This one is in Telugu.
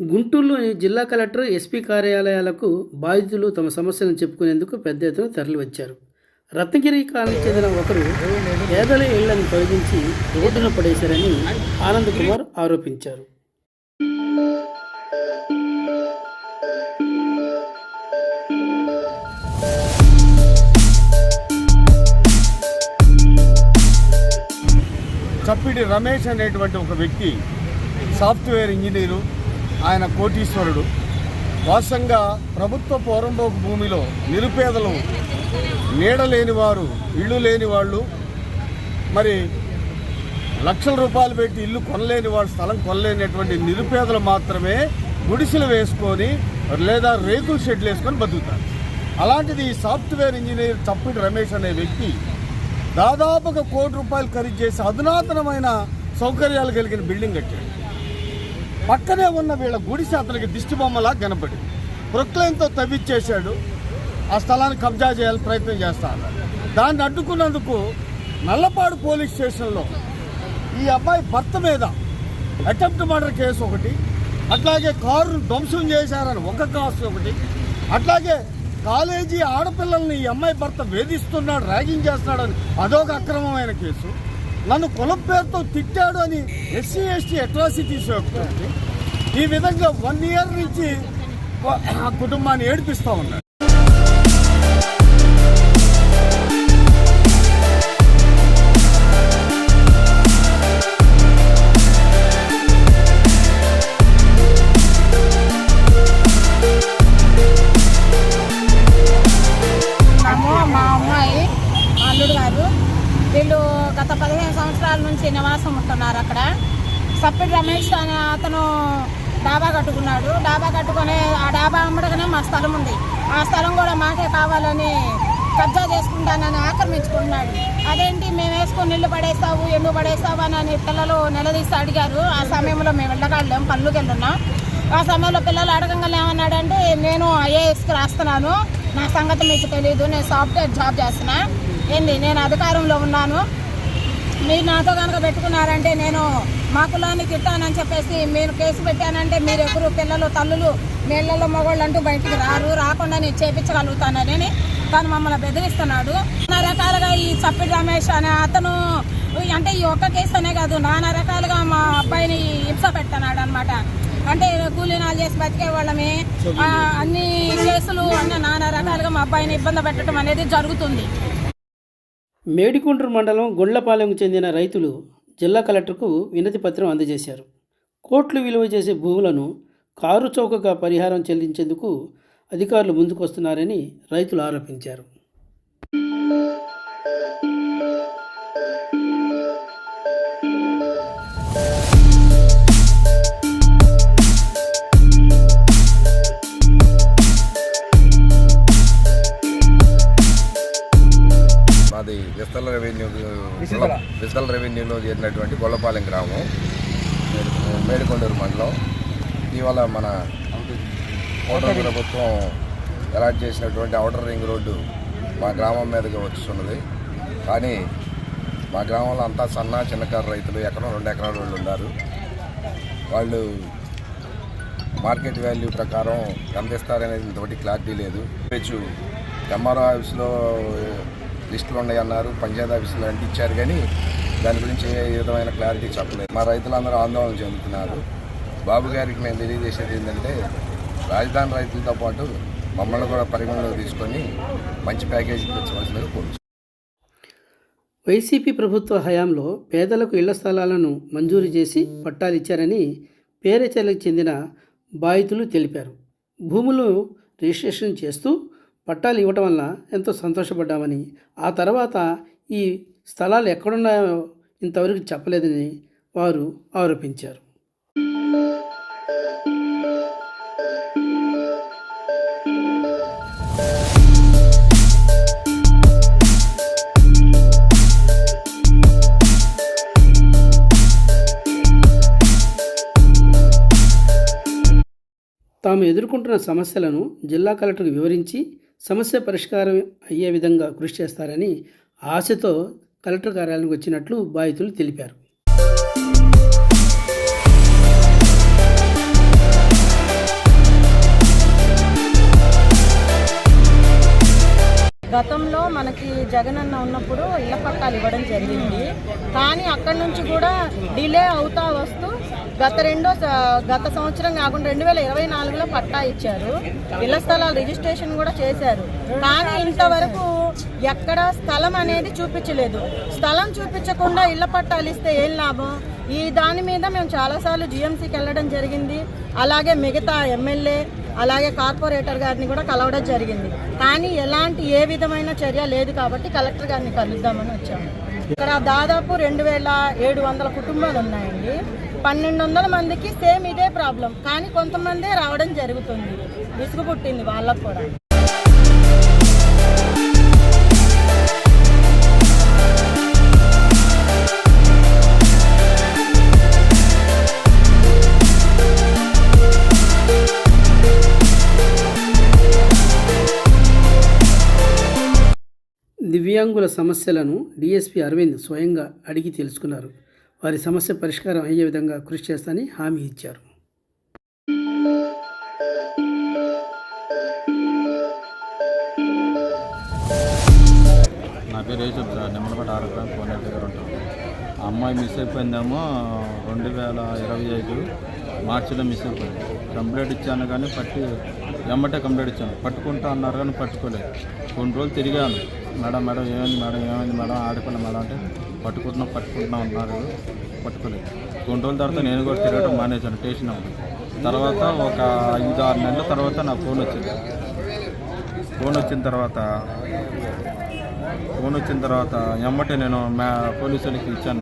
గుంటూరులోని జిల్లా కలెక్టర్ ఎస్పీ కార్యాలయాలకు బాధితులు తమ సమస్యలను చెప్పుకునేందుకు పెద్ద ఎత్తున తరలివచ్చారు. రత్నగిరి కాలనీకి చెందిన ఒకరు పేదల ఇళ్ళను తొలగించి రోడ్డున పడేశారని ఆనంద్ కుమార్ ఆరోపించారు. చప్పిడి రమేష్ అనేటువంటి ఒక వ్యక్తి సాఫ్ట్వేర్ ఇంజనీరు ఆయన కోటీశ్వరుడు. వాసంగా ప్రభుత్వ పౌరంభోగ భూమిలో నిరుపేదలు నీడ లేని వారు ఇళ్ళు లేని వాళ్ళు మరి లక్షల రూపాయలు పెట్టి ఇల్లు కొనలేని వాళ్ళు స్థలం కొనలేనటువంటి నిరుపేదలు మాత్రమే గుడిసెలు వేసుకొని లేదా రేకుల షెడ్లు వేసుకొని బతుకుతారు. అలాంటిది ఈ సాఫ్ట్వేర్ ఇంజనీర్ చప్పిడి రమేష్ అనే వ్యక్తి దాదాపుగా కోటి రూపాయలు ఖరీదు చేసి అధునాతనమైన సౌకర్యాలు కలిగిన బిల్డింగ్ కట్టాడు. పక్కనే ఉన్న వీళ్ళ గుడిసె అతనికి దిష్టి బొమ్మలా కనపడింది. ప్రొక్లైన్తో తవ్విచ్చేశాడు. ఆ స్థలాన్ని కబ్జా చేయాలని ప్రయత్నం చేస్తాను దాన్ని అడ్డుకున్నందుకు నల్లపాడు పోలీస్ స్టేషన్లో ఈ అబ్బాయి భర్త మీద అటెంప్ట్ మర్డర్ కేసు ఒకటి అట్లాగే కారును ధ్వంసం చేశారని ఒక కాసు ఒకటి అట్లాగే కాలేజీ ఆడపిల్లల్ని ఈ అమ్మాయి భర్త వేధిస్తున్నాడు ర్యాగింగ్ చేస్తున్నాడని అదొక అక్రమమైన కేసు. నన్ను కులం పేరుతో తిట్టాడు అని ఎస్సీ ఎస్టీ అట్రాసిటీస్ ఈ విధంగా వన్ ఇయర్ నుంచి ఆ కుటుంబాన్ని ఏడిపిస్తూ ఉన్నాడు వీళ్ళు గత పదిహేను సంవత్సరాల నుంచి నివాసం ఉంటున్నారు అక్కడ. సప్పిడి రమేష్ అనే అతను డాబా కట్టుకున్నాడు. డాబా కట్టుకొని ఆ డాబా అమ్మడగానే మా స్థలం ఉంది. ఆ స్థలం కూడా మాకే కావాలని కబ్జా చేసుకుంటానని ఆక్రమించుకుంటున్నాడు. అదేంటి మేము వేసుకుని నీళ్ళు పడేస్తావు ఎండు పడేస్తావు అని పిల్లలు నిలదీసి అడిగారు. ఆ సమయంలో మేము వెళ్ళగలం పనులకు వెళ్ళున్నాం. ఆ సమయంలో పిల్లలు అడగంగా ఏమన్నాడంటే నేను ఐఏఎస్కి రాస్తున్నాను. నా సంగతి మీకు తెలియదు నేను సాఫ్ట్వేర్ జాబ్ చేస్తున్నాను ఏంది నేను అధికారంలో ఉన్నాను. మీరు నాతో కనుక పెట్టుకున్నారంటే నేను మా కులాన్ని తిట్టానని చెప్పేసి మీరు కేసు పెట్టానంటే మీరు ఎదురు పిల్లలు తల్లులు నీళ్ళలో మగవాళ్ళు అంటూ బయటికి రారు రాకుండా నేను చేపించగలుగుతానని తను మమ్మల్ని బెదిరిస్తున్నాడు. నానా రకాలుగా ఈ చప్పిడి రమేష్ అనే అతను అంటే ఈ ఒక్క కేసు అనే కాదు నానా రకాలుగా మా అబ్బాయిని హింస పెడుతున్నాడు అనమాట అంటే కూలీనాలు చేసి బతికే వాళ్ళమే. అన్ని కేసులు అన్న నానా రకాలుగా మా అబ్బాయిని ఇబ్బంది పెట్టడం అనేది జరుగుతుంది. మేడికుంటూరు మండలం గొళ్ళపాలెంకు చెందిన రైతులు జిల్లా కలెక్టర్కు వినతి పత్రం అందజేశారు. కోట్లు విలువ చేసే భూములను కారు చౌకగా పరిహారం చెల్లించేందుకు అధికారులు ముందుకు వస్తున్నారని రైతులు ఆరోపించారు. ఫిజికల్ రెవెన్యూలో చేరినటువంటి గొల్లపాలెం గ్రామం మేడికొండూరు మండలం. ఇటీవల మన కోటం ప్రభుత్వం అలాట్ చేసినటువంటి అవుటర్ రింగ్ రోడ్డు మా గ్రామం మీదకి వస్తున్నది కానీ మా గ్రామంలో అంతా సన్న చిన్నకారు రైతులు ఎకరం రెండు ఎకరాల వాళ్ళు ఉన్నారు. వాళ్ళు మార్కెట్ వాల్యూ ప్రకారం ఎంత ఇస్తారనేది క్లారిటీ లేదు. ఎంఆర్ఓ ఆఫీస్లో లిస్టులు ఉన్నాయి అన్నారు పంచాయతీ ఆఫీసులు అంటించారు కానీ దాని గురించి ఏ విధమైన క్లారిటీ చెప్పలేదు. మా రైతులందరూ ఆందోళన చెందుతున్నారు. బాబు గారికి మేము తెలియజేసేది ఏంటంటే రాజధాని రైతులతో పాటు మమ్మల్ని కూడా పరిగణలోకి తీసుకొని మంచి ప్యాకేజీ తెచ్చవలసిందిగా కోరుతున్నాం. వైసీపీ ప్రభుత్వ హయాంలో పేదలకు ఇళ్ళ స్థలాలను మంజూరు చేసి పట్టాలిచ్చారని పేరేచలకు చెందిన బాధితులు తెలిపారు. భూములు రిజిస్ట్రేషన్ చేస్తూ పట్టాలు ఇవ్వటం వల్ల ఎంతో సంతోషపడ్డామని. ఆ తర్వాత ఈ స్థలాలు ఎక్కడున్నాయో ఇంతవరకు చెప్పలేదని వారు ఆరోపించారు. తాము ఎదుర్కొంటున్న సమస్యలను జిల్లా కలెక్టర్కు వివరించి సమస్య పరిష్కారం అయ్యే విధంగా కృషి చేస్తారని ఆశతో కలెక్టర్ కార్యాలయానికి వచ్చినట్లు బాధితులు తెలిపారు. గతంలో మనకి జగనన్న ఉన్నప్పుడు ఇళ్ళ పట్టాలు ఇవ్వడం జరిగింది. కానీ అక్కడి నుంచి కూడా డిలే అవుతా వస్తూ గత రెండో గత సంవత్సరం కాకుండా రెండు వేల ఇరవై నాలుగులో పట్టా ఇచ్చారు. ఇళ్ళ స్థలాలు రిజిస్ట్రేషన్ కూడా చేశారు. కానీ ఇంతవరకు ఎక్కడ స్థలం అనేది చూపించలేదు. స్థలం చూపించకుండా ఇళ్ళ పట్టాలు ఇస్తే ఏం లాభం? ఈ దాని మీద మేము చాలాసార్లు జిఎంసీకి వెళ్ళడం జరిగింది. అలాగే మిగతా ఎమ్మెల్యే అలాగే కార్పొరేటర్ గారిని కూడా కలవడం జరిగింది. కానీ ఎలాంటి ఏ విధమైన చర్య లేదు కాబట్టి కలెక్టర్ గారిని కలుద్దామని వచ్చాము. ఇక్కడ దాదాపు రెండు వేల ఏడు వందల కుటుంబాలు ఉన్నాయండి. పన్నెండు వందల మందికి సేమ్ ఇదే ప్రాబ్లం. కానీ కొంతమందే రావడం జరుగుతుంది. విసుగు పుట్టింది వాళ్ళకు కూడా. దివ్యాంగుల సమస్యలను డీఎస్పీ అరవింద్ స్వయంగా అడిగి తెలుసుకున్నారు. వారి సమస్య పరిష్కారం అయ్యే విధంగా కృషి చేస్తానని హామీ ఇచ్చారు. నా పేరు యేసప్ సార్. నిమ్మలపేట ఆరోగ్యం కోనే దగ్గర ఉంటాం. అమ్మాయి మిస్ అయిపోయిందేమో రెండు వేల ఇరవై ఐదు. మార్చిలో మిస్ అయిపోయింది కంప్లైంట్ ఇచ్చాను కానీ పట్టి ఎమ్మటే కంప్లైంట్ ఇచ్చాను. పట్టుకుంటా అన్నారు కానీ పట్టుకోలేదు. కొన్ని రోజులు తిరిగాను. మేడం మేడం ఏమైంది? మేడం ఏమైంది? మేడం ఆడపిల్ల మేడం అంటే పట్టుకుంటున్నాం పట్టుకుంటున్నాం అన్నారు. పట్టుకోలేదు. కొన్ని రోజుల తర్వాత నేను కూడా తిరగడం మానేశాను స్టేషన్ తర్వాత ఒక ఐదు ఆరు నెలల తర్వాత నాకు ఫోన్ వచ్చింది. ఫోన్ వచ్చిన తర్వాత ఫోన్ వచ్చిన తర్వాత ఎమ్మటే నేను మా పోలీసులకి ఇచ్చాను.